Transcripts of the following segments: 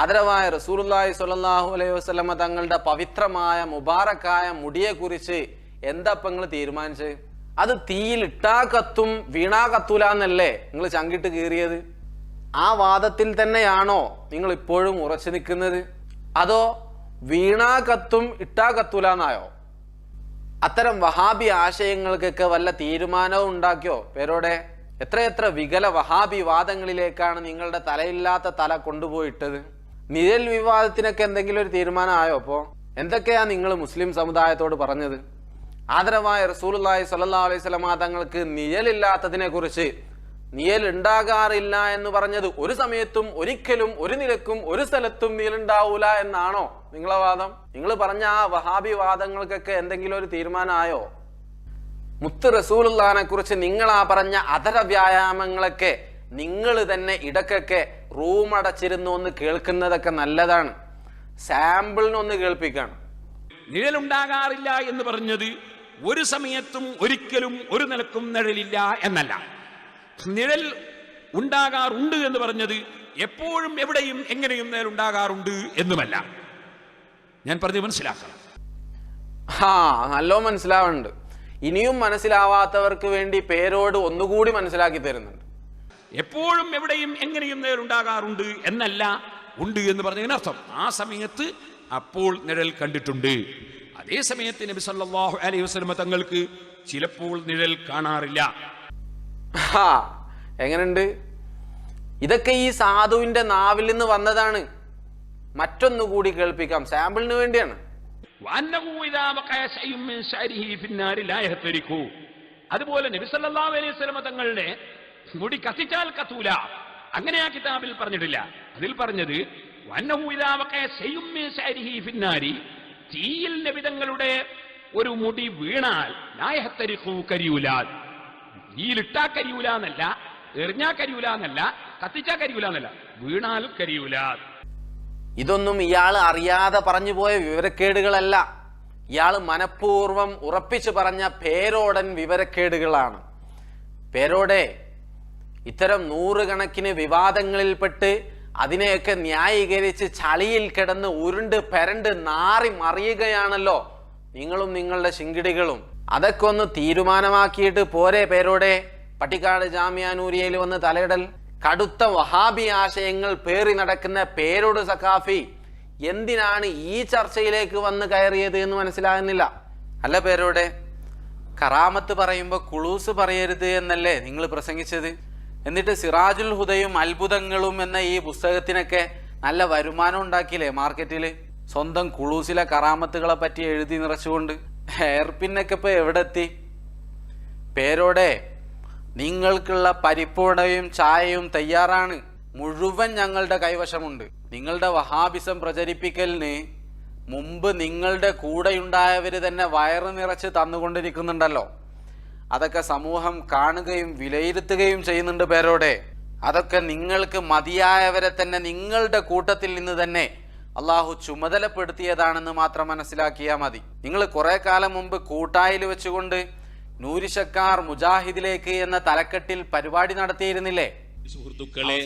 ആദരവായ റസൂലുള്ളാഹി സ്വല്ലല്ലാഹു അലൈഹി വസല്ലമ തങ്ങളുടെ പവിത്രമായ മുബാറക്കായ മുടിയെക്കുറിച്ച് എന്താ എന്താപ്പ നിങ്ങൾ തീരുമാനിച്ചത്? അത് തീയിൽ ഇട്ടാ കത്തും വീണാ കത്തൂല എന്നല്ലേ നിങ്ങൾ ചങ്കിട്ട് കീറിയത്? ആ വാദത്തിൽ തന്നെയാണോ നിങ്ങൾ ഇപ്പോഴും ഉറച്ചു നിൽക്കുന്നത്? അതോ വീണാ കത്തും ഇട്ടാ കത്തൂല എന്നായോ? അത്തരം വഹാബി ആശയങ്ങൾക്കൊക്കെ വല്ല തീരുമാനവും ഉണ്ടാക്കിയോ പേരോടെ? എത്രയെത്ര വികല വഹാബി വാദങ്ങളിലേക്കാണ് നിങ്ങളുടെ തലയില്ലാത്ത തല കൊണ്ടുപോയിട്ടത്? നിഴൽ വിവാദത്തിനൊക്കെ എന്തെങ്കിലും ഒരു തീരുമാനമായോ അപ്പോ? എന്തൊക്കെയാ നിങ്ങൾ മുസ്ലിം സമുദായത്തോട് പറഞ്ഞത്? ആദരവായ റസൂലുള്ളാഹി സല്ലാ അലൈഹി വസല്ലമ തങ്ങൾക്ക് നിഴലില്ലാത്തതിനെ കുറിച്ച് നിഴൽ ഉണ്ടാകാറില്ല എന്ന് പറഞ്ഞത് ഒരു സമയത്തും ഒരിക്കലും ഒരു നിലക്കും ഒരു സ്ഥലത്തും നിഴലുണ്ടാവൂല എന്നാണോ നിങ്ങളെ വാദം? നിങ്ങൾ പറഞ്ഞ ആ വഹാബി വാദങ്ങൾക്കൊക്കെ എന്തെങ്കിലും ഒരു തീരുമാനമായോ? മുത്ത് റസൂലുല്ലാനെ കുറിച്ച് നിങ്ങൾ ആ പറഞ്ഞ അധര വ്യായാമങ്ങളൊക്കെ നിങ്ങൾ തന്നെ ഇടക്കൊക്കെ റൂം അടച്ചിരുന്നു ഒന്ന് കേൾക്കുന്നതൊക്കെ നല്ലതാണ്. സാമ്പിളിനൊന്ന് കേൾപ്പിക്കാണ്. നിഴലുണ്ടാകാറില്ല എന്ന് പറഞ്ഞത് ഒരു സമയത്തും ഒരിക്കലും ഒരു നിലക്കും നിഴലില്ല എന്നല്ല. നിഴൽ ഉണ്ടാകാറുണ്ട് എന്ന് പറഞ്ഞത് എപ്പോഴും എവിടെയും എങ്ങനെയും നിഴലുണ്ടാകാറുണ്ട് എന്നുമല്ല. ഞാൻ പറഞ്ഞു മനസ്സിലാക്കണം. ആ നല്ലോ മനസ്സിലാവുന്നുണ്ട്. ഇനിയും മനസ്സിലാവാത്തവർക്ക് വേണ്ടി പേരോട് ഒന്നുകൂടി മനസ്സിലാക്കി തരുന്നുണ്ട്. എപ്പോഴും എവിടെയും എങ്ങനെയും നേരുണ്ടാകാറുണ്ട് എന്നല്ല ഉണ്ട് എന്ന് പറഞ്ഞതിനർത്ഥം ആ സമയത്ത് അപ്പോൾ നിഴൽ കണ്ടിട്ടുണ്ട്. അതേ സമയത്ത് നബി സല്ലാഹു അലൈഹി വസ്ലമ തങ്ങൾക്ക് ചിലപ്പോൾ നിഴൽ കാണാറില്ല. എങ്ങനെയുണ്ട്? ഇതൊക്കെ ഈ സാധുവിന്റെ നാവിൽ നിന്ന് വന്നതാണ്. മറ്റൊന്നുകൂടി കേൾപ്പിക്കാം. സാമ്പിളിന് വേണ്ടിയാണ്. അതുപോലെ നബി സല്ലല്ലാഹു അലൈഹി വസല്ലമ തങ്ങളുടെ മുടി കത്തിച്ചാൽ കത്തൂല. അങ്ങനെ ആ കിതാബിൽ പറഞ്ഞിട്ടില്ല. അതിൽ പറഞ്ഞത് തീയിൽ നബിതങ്ങളുടെ ഒരു മുടി വീണാൽ കരിയൂല. തീയിലിട്ടാ കരിയൂല എന്നല്ല എറിഞ്ഞാ കരിയൂല എന്നല്ല കത്തിച്ചാ കരിയൂല എന്നല്ല വീണാൽ കരിയൂല. ഇതൊന്നും ഇയാൾ അറിയാതെ പറഞ്ഞു പോയ വിവരക്കേടുകളല്ല. ഇയാൾ മനഃപൂർവം ഉറപ്പിച്ചു പറഞ്ഞ പേരോടൻ വിവരക്കേടുകളാണ്. പേരോടെ ഇത്തരം നൂറുകണക്കിന് വിവാദങ്ങളിൽപ്പെട്ട് അതിനെയൊക്കെ ന്യായീകരിച്ച് ചളിയിൽ കിടന്ന് ഉരുണ്ട് പെരണ്ട് നാറി മറിയുകയാണല്ലോ നിങ്ങളും നിങ്ങളുടെ ശിങ്കിടികളും. അതൊക്കെ ഒന്ന് തീരുമാനമാക്കിയിട്ട് പോരെ പേരോടെ. പട്ടിക്കാട് ജാമ്യാനൂരിയയിൽ വന്ന് തലയിടൽ. കടുത്ത വഹാബി ആശയങ്ങൾ പേറി നടക്കുന്ന പേരോട് സഖാഫി എന്തിനാണ് ഈ ചർച്ചയിലേക്ക് വന്ന് കയറിയത് എന്ന് മനസ്സിലാകുന്നില്ല. അല്ല പേരോടെ കറാമത്ത് പറയുമ്പോൾ കുളൂസ് പറയരുത് എന്നല്ലേ നിങ്ങൾ പ്രസംഗിച്ചത്? എന്നിട്ട് സിറാജുൽ ഹുദയും അത്ഭുതങ്ങളും എന്ന ഈ പുസ്തകത്തിനൊക്കെ നല്ല വരുമാനം ഉണ്ടാക്കിയില്ലേ മാർക്കറ്റിൽ സ്വന്തം കുളൂസിലെ കറാമത്തുകളെ പറ്റി എഴുതി നിറച്ചുകൊണ്ട്. ഹെയർപിന്നൊക്കെ ഇപ്പൊ എവിടെ എത്തി പേരോടെ നിങ്ങൾക്കുള്ള പരിപ്പുടയും ചായയും തയ്യാറാണ്. മുഴുവൻ ഞങ്ങളുടെ കൈവശമുണ്ട്. നിങ്ങളുടെ വഹാബിസം പ്രചരിപ്പിക്കലിന് മുമ്പ് നിങ്ങളുടെ കൂടെയുണ്ടായവർ തന്നെ വയറ് നിറച്ച് തന്നുകൊണ്ടിരിക്കുന്നുണ്ടല്ലോ. അതൊക്കെ സമൂഹം കാണുകയും വിലയിരുത്തുകയും ചെയ്യുന്നുണ്ട് പേരോടെ. അതൊക്കെ നിങ്ങൾക്ക് മതിയായവരെ തന്നെ നിങ്ങളുടെ കൂട്ടത്തിൽ നിന്ന് തന്നെ അള്ളാഹു ചുമതലപ്പെടുത്തിയതാണെന്ന് മാത്രം മനസ്സിലാക്കിയാൽ മതി. നിങ്ങൾ കുറെ കാലം മുമ്പ് കൂട്ടായിൽ വെച്ചുകൊണ്ട് നൂരിശക്കാർ മുജാഹിദിലേക്ക് എന്ന തലക്കെട്ടിൽ പരിപാടി നടത്തിയിരുന്നില്ലേ? സുഹൃത്തുക്കളെ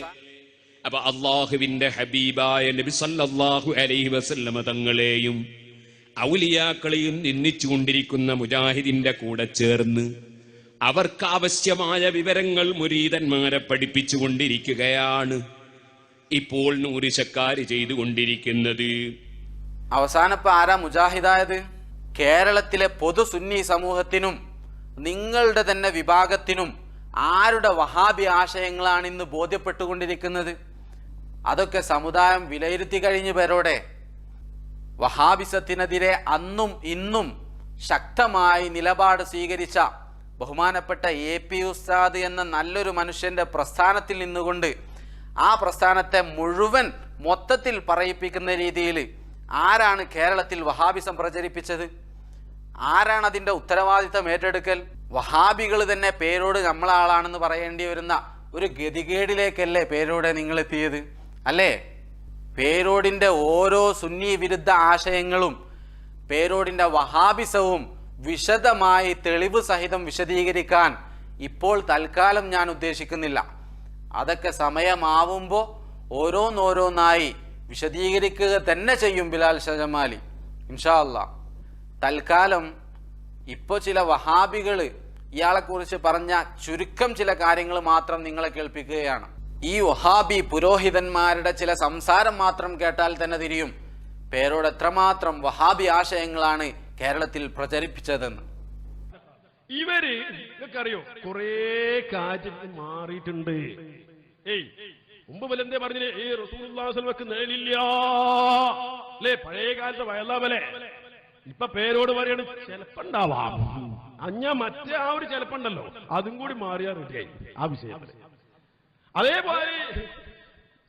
അപ്പൊ അള്ളാഹുവിന്റെ ഹബീബായ നബി സല്ലല്ലാഹു അലൈഹി വസല്ലമ തങ്ങളെയും ഔലിയാക്കളെയും നിന്ദിച്ചുകൊണ്ടിരിക്കുന്ന മുജാഹിദിന്റെ കൂടെ ചേർന്ന് അവർക്ക് ആവശ്യമായ വിവരങ്ങൾ മുരീതന്മാരെ പഠിപ്പിച്ചുകൊണ്ടിരിക്കുകയാണ്. ഇപ്പോൾ നൂരിശക്കാര് ചെയ്തുകൊണ്ടിരിക്കുന്നത്. അവസാനപ്പോ ആരാ മുജാഹിദായത്? കേരളത്തിലെ പൊതു സുന്നി സമൂഹത്തിനും നിങ്ങളുടെ തന്നെ വിഭാഗത്തിനും ആരുടെ വഹാബി ആശയങ്ങളാണ് ഇന്ന് ബോധ്യപ്പെട്ടുകൊണ്ടിരിക്കുന്നത്? അതൊക്കെ സമുദായം വിലയിരുത്തി കഴിഞ്ഞു പേരോടെ. വഹാബിസത്തിനെതിരെ അന്നും ഇന്നും ശക്തമായി നിലപാട് സ്വീകരിച്ച ബഹുമാനപ്പെട്ട എ പി ഉസ്താദ് എന്ന നല്ലൊരു മനുഷ്യന്റെ പ്രസ്ഥാനത്തിൽ നിന്നുകൊണ്ട് ആ പ്രസ്ഥാനത്തെ മുഴുവൻ മൊത്തത്തിൽ പറയിപ്പിക്കുന്ന രീതിയിൽ ആരാണ് കേരളത്തിൽ വഹാബിസം പ്രചരിപ്പിച്ചത്? ആരാണ് അതിന്റെ ഉത്തരവാദിത്തം ഏറ്റെടുക്കൽ? വഹാബികൾ തന്നെ പേരോട് നമ്മളാളാണെന്ന് പറയേണ്ടി വരുന്ന ഒരു ഗതികേടിലേക്കല്ലേ പേരോടെ നിങ്ങൾ എത്തിയത് അല്ലേ? പേരോടിന്റെ ഓരോ സുന്നി വിരുദ്ധ ആശയങ്ങളും പേരോടിന്റെ വഹാബിസവും വിശദമായി തെളിവ് സഹിതം വിശദീകരിക്കാൻ ഇപ്പോൾ തൽക്കാലം ഞാൻ ഉദ്ദേശിക്കുന്നില്ല. അതൊക്കെ സമയമാവുമ്പോൾ ഓരോന്നോരോന്നായി വിശദീകരിക്കുക തന്നെ ചെയ്യും ബിലാൽ ഷജമാലി. ഇൻഷാ അല്ലാ തൽക്കാലം ഇപ്പോൾ ചില വഹാബികൾ ഇയാളെക്കുറിച്ച് പറഞ്ഞ ചുരുക്കം ചില കാര്യങ്ങൾ മാത്രം നിങ്ങളെ കേൾപ്പിക്കുകയാണ്. ഈ വഹാബി പുരോഹിതന്മാരുടെ ചില സംസാരം മാത്രം കേട്ടാൽ തന്നെ തിരിയും. പേരോട് എത്രമാത്രം വഹാബി ആശയങ്ങളാണ് കേരളത്തിൽ പ്രചരിപ്പിച്ചതെന്ന്. ഇവർ നിങ്ങൾക്കറിയോ? കൊറേ കാര്യങ്ങൾ മാറിയിട്ടുണ്ട്. ഏയ് മുമ്പ് വലെന്തേ പറഞ്ഞില്ലേ? ഈ റസൂൽക്ക് നേലില്ല അല്ലേ? പഴയ കാലത്തെ വയലാവലെ ഇപ്പൊ പേരോട് പറയാണ് ചെലപ്പുണ്ടാവാം. അഞ്ഞ മറ്റേ ആ ഒരു ചെലപ്പുണ്ടല്ലോ. അതും കൂടി മാറിയാ ആ വിഷയം. അതേപോലെ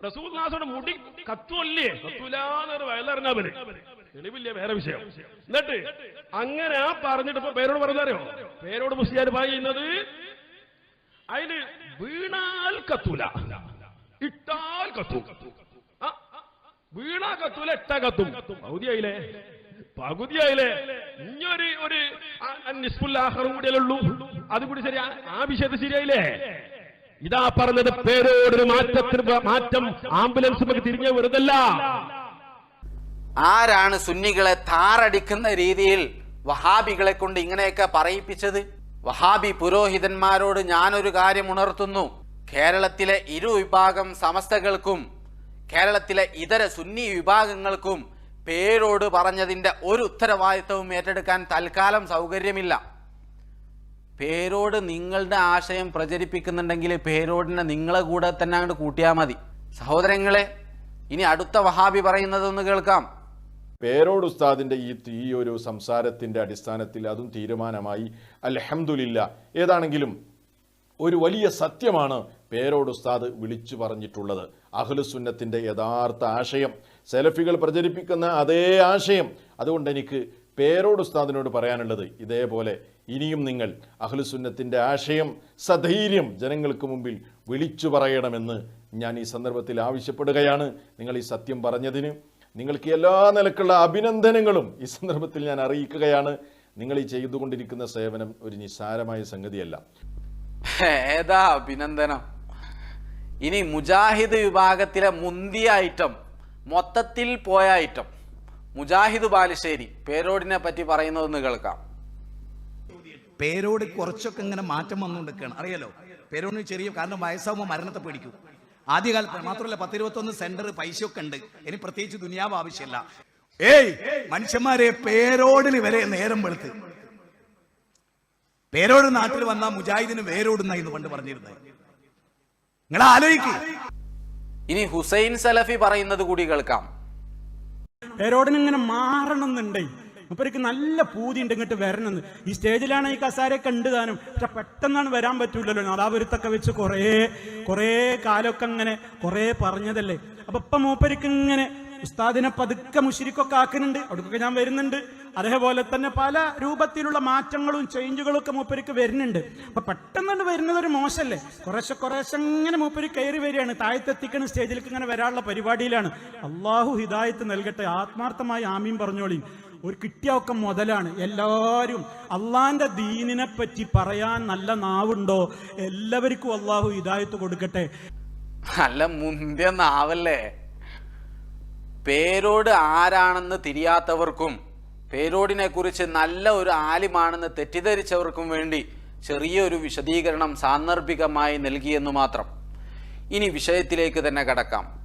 റസൂൽനാസോടെ മുടി കത്തുവല്ലേ? കത്തൂലാന്നൊരു വയലറിഞ്ഞവര് തെളിവില്ല വേറെ വിഷയം. എന്നിട്ട് അങ്ങനെ ആ പറഞ്ഞിട്ട് ഇപ്പൊ പേരോട് പറഞ്ഞാലോ പേരോട് മുസ്ലിയാർ പറയുന്നത് അതിന് വീണാൽ കത്തൂല. ഇട്ടാൽ കത്തും. വീണാ കത്തൂല ഇട്ടാ കത്തും. പകുതിയായില്ലേ? പകുതിയായില്ലേ? ഇനിയൊരു ഒരു നിസ്ഫുല്ലാഹറും കൂടിയല്ലുള്ളൂ അതും കൂടി ശരി ആ- വിഷയത്തിൽ ശരിയായില്ലേ? ഇതാ പറഞ്ഞത് പേരോടൊരു മാറ്റത്തിന് മാറ്റം ആംബുലൻസ് നമുക്ക് തിരിഞ്ഞ വെറുതല്ല. ആരാണ് സുന്നികളെ താറടിക്കുന്ന രീതിയിൽ വഹാബികളെ കൊണ്ട് ഇങ്ങനെയൊക്കെ പറയിപ്പിച്ചത്? വഹാബി പുരോഹിതന്മാരോട് ഞാനൊരു കാര്യം ഉണർത്തുന്നു. കേരളത്തിലെ ഇരു വിഭാഗം സമസ്തകൾക്കും കേരളത്തിലെ ഇതര സുന്നി വിഭാഗങ്ങൾക്കും പേരോട് പറഞ്ഞതിന്റെ ഒരു ഉത്തരവാദിത്വവും ഏറ്റെടുക്കാൻ തൽക്കാലം സൗകര്യമില്ല. പേരോട് നിങ്ങളുടെ ആശയം പ്രചരിപ്പിക്കുന്നുണ്ടെങ്കിൽ പേരോടിനെ നിങ്ങളെ കൂടെ തന്നെ അങ്ങോട്ട് കൂട്ടിയാൽ മതി. സഹോദരങ്ങളെ ഇനി അടുത്ത വഹാബി പറയുന്നതൊന്ന് കേൾക്കാം. പേരോട് ഉസ്താദിന്റെ ഈ ഈ ഒരു സംസാരത്തിന്റെ അടിസ്ഥാനത്തിൽ അതും തീരുമാനമായി. അലഹമുല്ല ഏതാണെങ്കിലും ഒരു വലിയ സത്യമാണ് പേരോട് ഉസ്താദ് വിളിച്ചു പറഞ്ഞിട്ടുള്ളത്. അഹ്ലുസുന്നത്തിന്റെ യഥാർത്ഥ ആശയം. സെലഫികൾ പ്രചരിപ്പിക്കുന്ന അതേ ആശയം. അതുകൊണ്ട് എനിക്ക് പേരോട് ഉസ്താദിനോട് പറയാനുള്ളത് ഇതേപോലെ ഇനിയും നിങ്ങൾ അഹ്ലുസുന്നത്തിന്റെ ആശയം സധൈര്യം ജനങ്ങൾക്ക് മുമ്പിൽ വിളിച്ചു പറയണമെന്ന് ഞാൻ ഈ സന്ദർഭത്തിൽ ആവശ്യപ്പെടുകയാണ്. നിങ്ങൾ ഈ സത്യം പറഞ്ഞതിന് നിങ്ങൾക്ക് എല്ലാ നിലക്കുള്ള അഭിനന്ദനങ്ങളും ഈ സന്ദർഭത്തിൽ ഞാൻ അറിയിക്കുകയാണ്. നിങ്ങൾ ഈ ചെയ്തുകൊണ്ടിരിക്കുന്ന സേവനം ഒരു നിസ്സാരമായ സംഗതിയല്ല. ഏതാ അഭിനന്ദനം? ഇനി മുജാഹിദ് വിഭാഗത്തിലെ മുന്തിയ ഐറ്റം മൊത്തത്തിൽ പോയ ഐറ്റം. മുജാഹിദ് ബാലുശ്ശേരി പേരോടിനെ പറ്റി പറയുന്നതെന്ന് കേൾക്കാം. പേരോട് കുറച്ചൊക്കെ ഇങ്ങനെ മാറ്റം വന്നുകൊണ്ടിരിക്കുകയാണ്. അറിയാലോ? പേരോടിന് ചെറിയ കാരണം വയസ്സാകുമ്പോൾ മരണത്തെ പേടിക്കും. ആദ്യകാലത്ത് മാത്രമല്ല പത്തിരുപത്തൊന്ന് സെന്റർ പൈസയൊക്കെ ഉണ്ട്. ഇനി പ്രത്യേകിച്ച് ദുനിയാവ് ആവശ്യമില്ല. ഏയ്! മനുഷ്യന്മാരെ പേരോടിന് വരെ നേരം വെളുത്ത്. പേരോട് നാട്ടിൽ വന്ന മുജാഹിദിന് വേരോടുന്ന എന്ന് പണ്ട് പറഞ്ഞിരുന്നത്. നിങ്ങൾ ആലോചിക്കുക ഇനി ഹുസൈൻ സലഫി പറയുന്നത് കൂടി കേൾക്കാം. പേരോടിനെ ഇങ്ങനെ മാറണം എന്നുണ്ടേ മൂപ്പർക്ക് നല്ല പൂതി ഉണ്ട് ഇങ്ങോട്ട് വരണമെന്ന്. ഈ സ്റ്റേജിലാണ് ഈ കസാരയൊക്കെ ഉണ്ട് താനും. പക്ഷെ പെട്ടെന്നാണ് വരാൻ പറ്റൂലല്ലോ. നാദാപുരത്തൊക്കെ വെച്ച് കുറേ കുറേ കാലമൊക്കെ അങ്ങനെ കുറേ പറഞ്ഞതല്ലേ. അപ്പൊ ഇപ്പൊ മൂപ്പർക്ക് ഇങ്ങനെ ഉസ്താദിനെ പതുക്കെ മുഷിരിക്കൊക്കെ ആക്കുന്നുണ്ട്. അവിടേക്കൊക്കെ ഞാൻ വരുന്നുണ്ട്. അതേപോലെ തന്നെ പല രൂപത്തിലുള്ള മാറ്റങ്ങളും ചേഞ്ചുകളും ഒക്കെ മൂപ്പരിക്ക് വരുന്നുണ്ട്. അപ്പൊ പെട്ടെന്നാണ് വരുന്നത് ഒരു മോശമല്ലേ? കുറേശ്ശെ കുറേശ്ശെ ഇങ്ങനെ മൂപ്പര് കയറി വരികയാണ്. താഴത്തെത്തിക്കണ സ്റ്റേജിലേക്ക് ഇങ്ങനെ വരാനുള്ള പരിപാടിയിലാണ്. അള്ളാഹു ഹിദായത്ത് നൽകട്ടെ. ആത്മാർത്ഥമായി ആമീൻ പറഞ്ഞോളിയും ഒരു കിട്ടിയൊക്കെ മുതലാണ്. എല്ലാവരും അള്ളാന്റെ ദീനിനെ പറ്റി പറയാൻ നല്ല നാവുണ്ടോ? എല്ലാവർക്കും അള്ളാഹു ഹിദായത്ത് കൊടുക്കട്ടെ. നല്ല മുന്തിയ നാവല്ലേ? പേരോട് ആരാണെന്ന് തിരിയാത്തവർക്കും പേരോടിനെ കുറിച്ച് നല്ല ഒരു ആലിമാണെന്ന് തെറ്റിദ്ധരിച്ചവർക്കും വേണ്ടി ചെറിയൊരു വിശദീകരണം സാന്ദർഭികമായി നൽകിയെന്നു മാത്രം. ഇനി വിഷയത്തിലേക്ക് തന്നെ കടക്കാം.